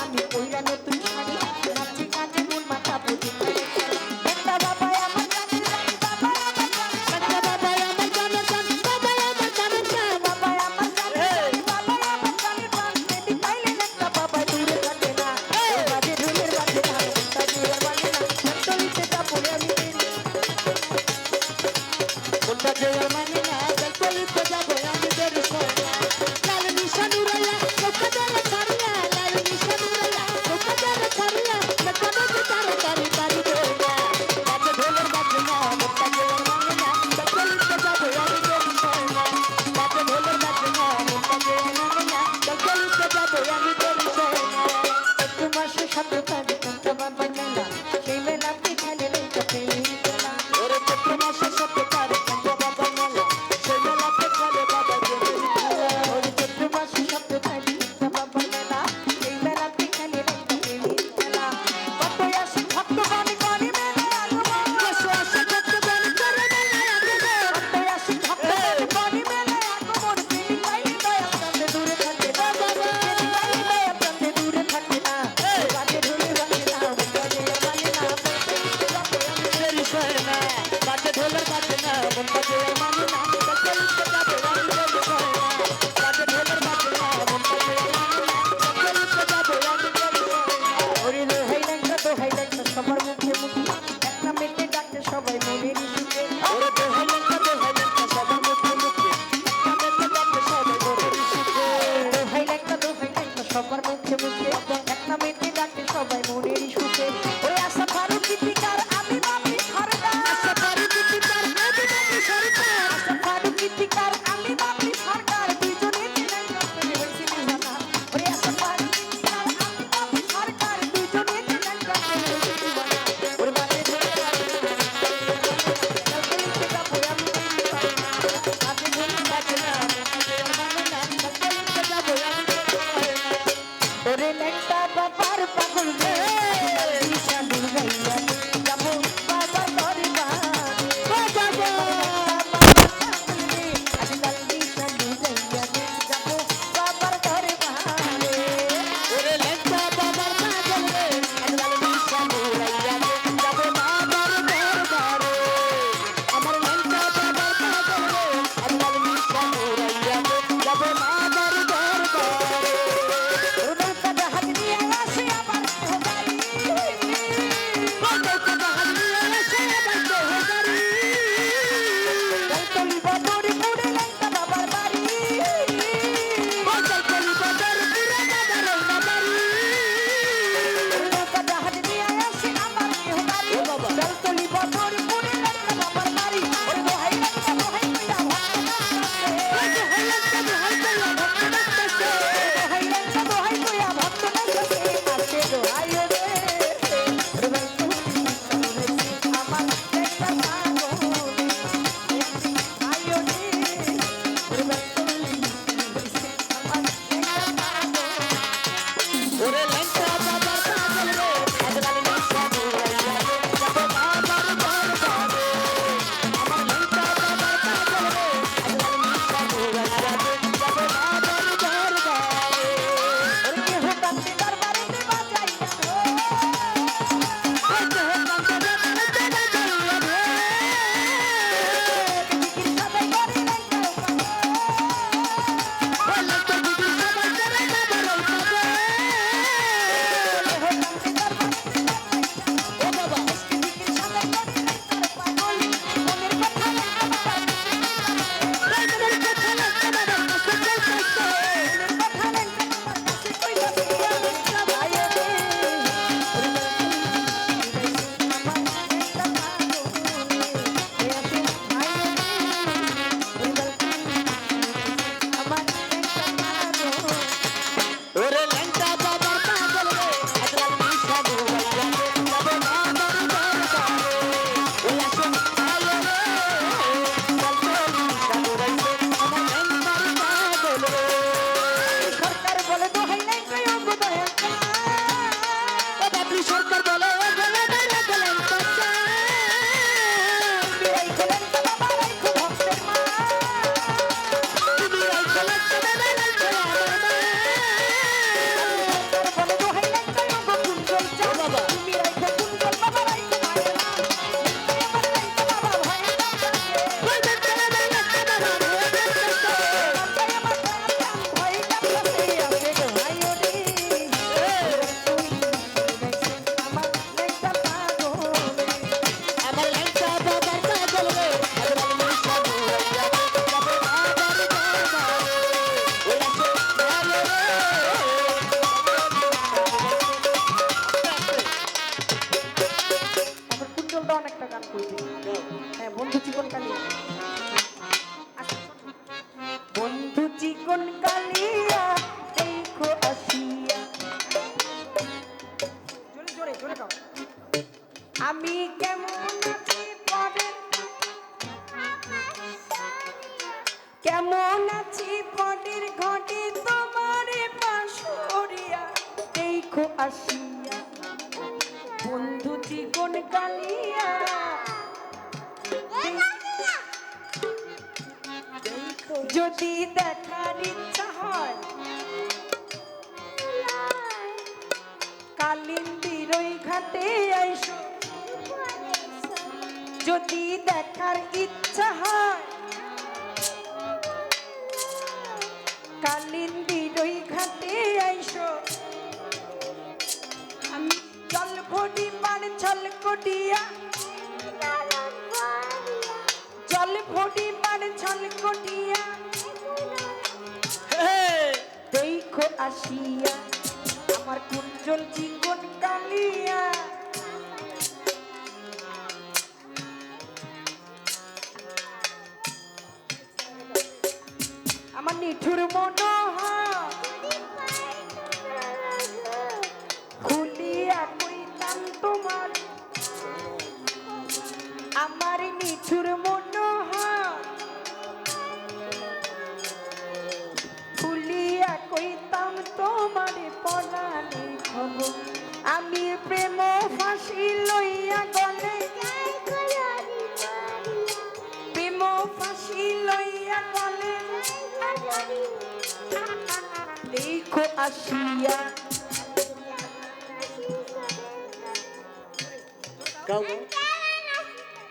আমি কইরা নতুন শাড়ি নাচে কাজে মন মাথা যেতে চিকন কালিয়া, দেখো আসিয়া। আমি কেমন আছি পরে? কেমন আছি পরের ঘটে তোমার পাশরিয়া, দেখো আসিয়া। বন্ধু চিকন কালিয়া যদি দেখার ইচ্ছা হয়। কালিন্দির ওই ঘাটে আইসো। যদি দেখার ইচ্ছা হয়। কালিন্দির ওই ঘাটে আইসো। আমি জল ভরি মার ছল আসিয়া আমার কুঞ্জল জীবন কালিয়া। আমার নিঠুর মনোহা খুলিয়া কইতাম তোমার। আমার নিঠুর মনোহা আমি প্রেম ফাঁসি লইয়া গলে। প্রেম ফাঁসি লইয়া গলে। দেখো আসিয়া।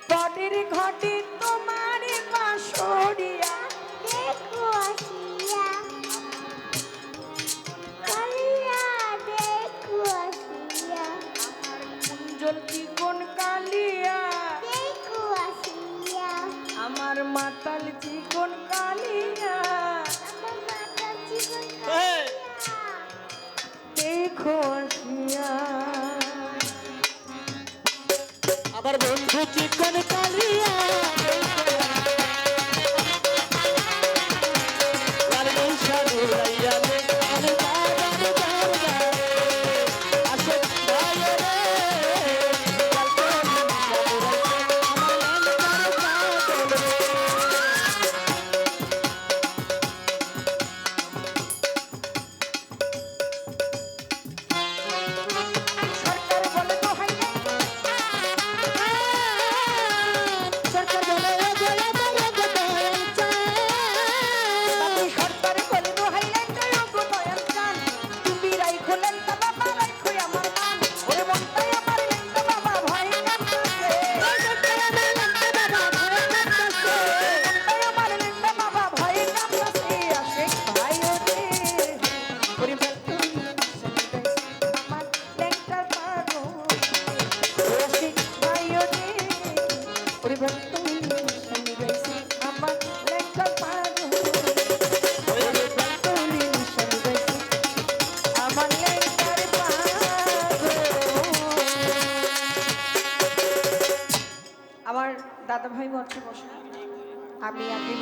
পরের ঘটে তোমার বাসরিয়া আমার মাতাল চিকন কালিয়া। আমার বন্ধু চিকন কালিয়া। আমার দাদা ভাই বসে। আমি আগে